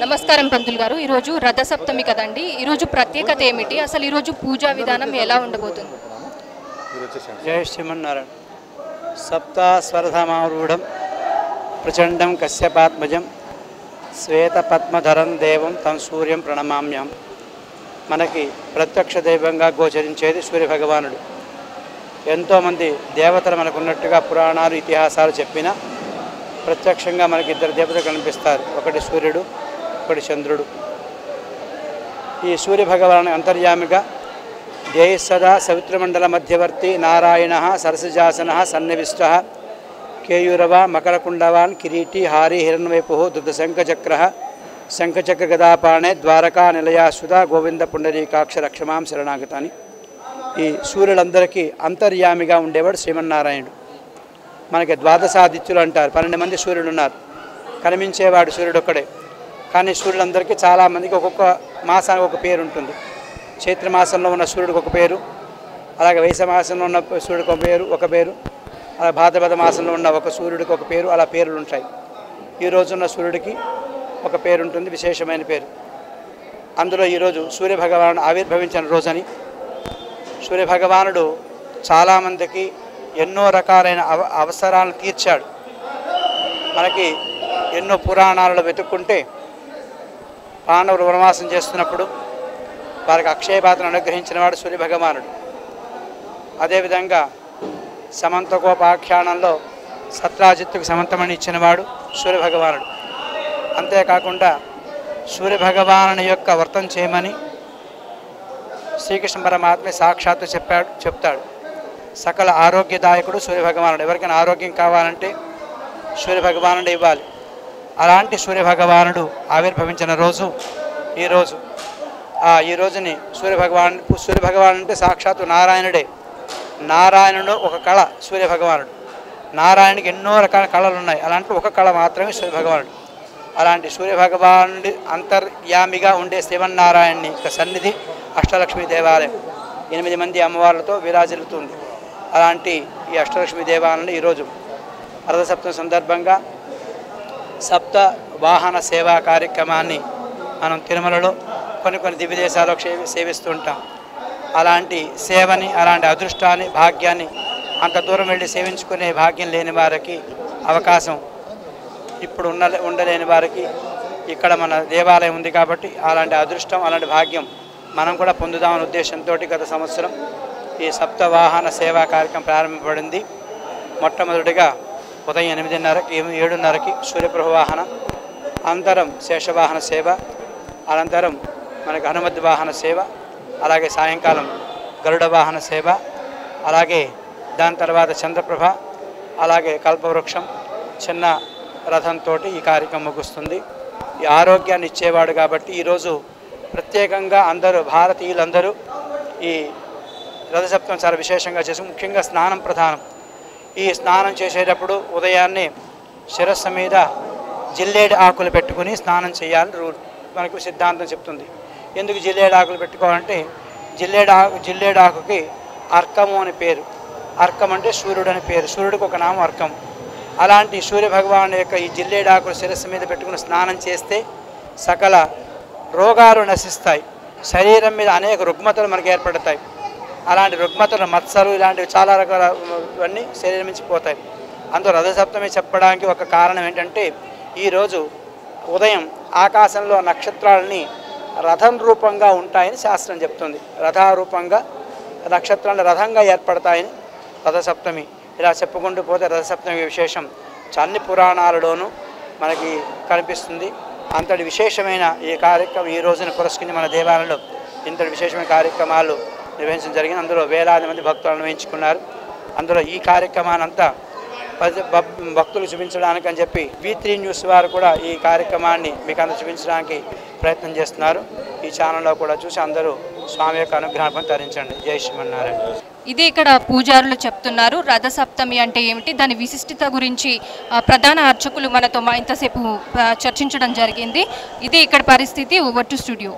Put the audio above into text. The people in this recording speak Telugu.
నమస్కారం పంతులు గారు. ఈరోజు రథసప్తమి కదండి. ఈరోజు ప్రత్యేకత ఏమిటి? అసలు ఈరోజు పూజా విధానం ఎలా ఉండబోతుంది? జయ శ్రీమన్నారాయణ. సప్తాస్వరధమారూఢం ప్రచండం కశ్యపాత్మజం శ్వేతపద్మధరం దేవం తం సూర్యం ప్రణమామ్యం. మనకి ప్రత్యక్ష దైవంగా గోచరించేది సూర్యభగవానుడు. ఎంతోమంది దేవతలు మనకున్నట్టుగా పురాణాలు ఇతిహాసాలు చెప్పినా ప్రత్యక్షంగా మనకి ఇద్దరు దేవతలు కనిపిస్తారు. ఒకటి సూర్యుడు అప్పటి చంద్రుడు. ఈ సూర్యభగవాను అంతర్యామిగా ధ్యేయసదా సవిత్రమండల మధ్యవర్తి నారాయణ సరసజాసన సన్నివిష్ట కేయూరవ మకరకుండవాన్ కిరీటి హారి హిరణ్వైపు దుర్దశంఖచక్ర శంఖచక్ర గదాపాణే ద్వారకా నిలయాసుధ గోవింద పుండరీకాక్ష రక్షమాం శరణాగతాని. ఈ సూర్యులందరికీ అంతర్యామిగా ఉండేవాడు శ్రీమన్నారాయణుడు. మనకి ద్వాదశాదిత్యులు అంటారు. పన్నెండు మంది సూర్యుడు ఉన్నారు కనిపించేవాడు సూర్యుడు ఒక్కడే కానీ సూర్యులందరికీ చాలామందికి ఒక్కొక్క మాసానికి ఒక పేరు ఉంటుంది. చైత్రమాసంలో ఉన్న సూర్యుడికి ఒక పేరు అలాగే వైశ మాసంలో ఉన్న సూర్యుడికి ఒక పేరు ఒక పేరు అలా భాద్రపద మాసంలో ఉన్న ఒక సూర్యుడికి ఒక పేరు అలా పేర్లు ఉంటాయి. ఈ రోజున్న సూర్యుడికి ఒక పేరు ఉంటుంది విశేషమైన పేరు. అందులో ఈరోజు సూర్యభగవానుడు ఆవిర్భవించిన రోజని సూర్యభగవానుడు చాలామందికి ఎన్నో రకాలైన అవ అవసరాలను తీర్చాడు. మనకి ఎన్నో పురాణాలలో వెతుక్కుంటే పాండవులు వనవాసం చేస్తున్నప్పుడు వారికి అక్షయపాత్రను అనుగ్రహించిన వాడు సూర్యభగవానుడు అదేవిధంగా సమంతకోపాఖ్యానంలో సత్రాజిత్తుకు సమంతమని ఇచ్చినవాడు సూర్యభగవానుడు అంతేకాకుండా సూర్యభగవానుని యొక్క వ్రతం చేయమని శ్రీకృష్ణ పరమాత్మ సాక్షాత్తు చెప్పాడు చెప్తాడు. సకల ఆరోగ్యదాయకుడు సూర్యభగవానుడు ఎవరికైనా ఆరోగ్యం కావాలంటే సూర్యభగవానుడు ఇవ్వాలి. అలాంటి సూర్యభగవానుడు ఆవిర్భవించిన రోజు ఈరోజు ఈ రోజుని సూర్యభగవాన్ సూర్యభగవాన్ అంటే సాక్షాత్తు నారాయణుడే. నారాయణుడు ఒక కళ సూర్యభగవానుడు. నారాయణకి ఎన్నో రకాల కళలు ఉన్నాయి అలాంటి ఒక కళ మాత్రమే సూర్యభగవానుడు. అలాంటి సూర్యభగవానుడి అంతర్యామిగా ఉండే శ్రీమన్నారాయణని యొక్క సన్నిధి అష్టలక్ష్మి దేవాలయం. ఎనిమిది మంది అమ్మవార్లతో విరాజిల్లుతుంది అలాంటి ఈ అష్టలక్ష్మి దేవాలయం ఈరోజు అర్ధసప్తం సందర్భంగా సప్త వాహన సేవా కార్యక్రమాన్ని మనం తిరుమలలో కొన్ని కొన్ని దివ్యదేశాలు సేవిస్తుంటాం సేవిస్తూ ఉంటాం అలాంటి సేవని అలాంటి అదృష్టాన్ని భాగ్యాన్ని అంత దూరం వెళ్ళి సేవించుకునే భాగ్యం లేని వారికి అవకాశం ఇప్పుడు ఉన్న ఉండలేని వారికి ఇక్కడ మన దేవాలయం ఉంది కాబట్టి అలాంటి అదృష్టం అలాంటి భాగ్యం మనం కూడా పొందుదామనే ఉద్దేశంతో గత సంవత్సరం ఈ సప్త వాహన సేవా కార్యక్రమం ప్రారంభపడింది. మొట్టమొదటిగా ఉదయం ఎనిమిదిన్నరకి ఏడున్నరకి సూర్యప్రభవాహనం అనంతరం శేషవాహన సేవ అనంతరం మనకి హనుమతి వాహన సేవ అలాగే సాయంకాలం గరుడ వాహన సేవ అలాగే దాని తర్వాత చంద్రప్రభ అలాగే కల్పవృక్షం చిన్న రథంతో ఈ కార్యక్రమం ముగుస్తుంది. ఈ ఆరోగ్యాన్ని ఇచ్చేవాడు కాబట్టి ఈరోజు ప్రత్యేకంగా అందరూ భారతీయులందరూ ఈ రథసప్తం చాలా విశేషంగా చేసి ముఖ్యంగా స్నానం ప్రధానం. ఈ స్నానం చేసేటప్పుడు ఉదయాన్నే శిరస్సు మీద జిల్లేడు ఆకులు పెట్టుకుని స్నానం చేయాలని రూల్ మనకు సిద్ధాంతం చెప్తుంది. ఎందుకు జిల్లేడు ఆకులు పెట్టుకోవాలంటే జిల్లేడు ఆకు జిల్లేడు ఆకుకి అర్కము అని పేరు. అర్కం అంటే సూర్యుడు అని పేరు. సూర్యుడికి ఒక నామం అర్కం. అలాంటి సూర్య భగవాను యొక్క ఈ జిల్లేడాకులు శిరస్సు మీద పెట్టుకుని స్నానం చేస్తే సకల రోగాలు నశిస్తాయి. శరీరం మీద అనేక రుగ్మతలు మనకు ఏర్పడతాయి. అలాంటి రుగ్మతలు మత్సలు ఇలాంటివి చాలా రకాల ఇవన్నీ శరీరం నుంచి పోతాయి. అందులో రథసప్తమి చెప్పడానికి ఒక కారణం ఏంటంటే ఈరోజు ఉదయం ఆకాశంలో నక్షత్రాలని రథం రూపంగా ఉంటాయని శాస్త్రం చెప్తుంది. రథారూపంగా నక్షత్రాలు రథంగా ఏర్పడతాయని రథసప్తమి. ఇలా చెప్పుకుంటూ పోతే రథసప్తమి విశేషం. అన్ని పురాణాలలోనూ మనకి కనిపిస్తుంది. అంతటి విశేషమైన ఈ కార్యక్రమం ఈ రోజున పురస్కరించి మన దేవాలయంలో ఇంతటి విశేషమైన కార్యక్రమాలు నిర్వహించడం జరిగింది. అందులో వేలాది మంది భక్తులు అనుభవించుకున్నారు. అందులో ఈ కార్యక్రమానంతా భక్- భక్తులు చూపించడానికి అని చెప్పి వి త్రీ న్యూస్ వారు కూడా ఈ కార్యక్రమాన్ని మీకు అందరూ చూపించడానికి ప్రయత్నం చేస్తున్నారు. ఈ ఛానల్లో కూడా చూసి అందరూ స్వామి యొక్క అనుగ్రహం తరించండి. జై శ్రీమన్నారాయణ. ఇది ఇక్కడ పూజారులు చెప్తున్నారు. రథ సప్తమి అంటే ఏమిటి? దాని విశిష్టత గురించి ఆ, ప్రధాన అర్చకులు మనతో మా ఇంతసేపు చర్చించడం జరిగింది. ఇది ఇక్కడ పరిస్థితి. Over to studio.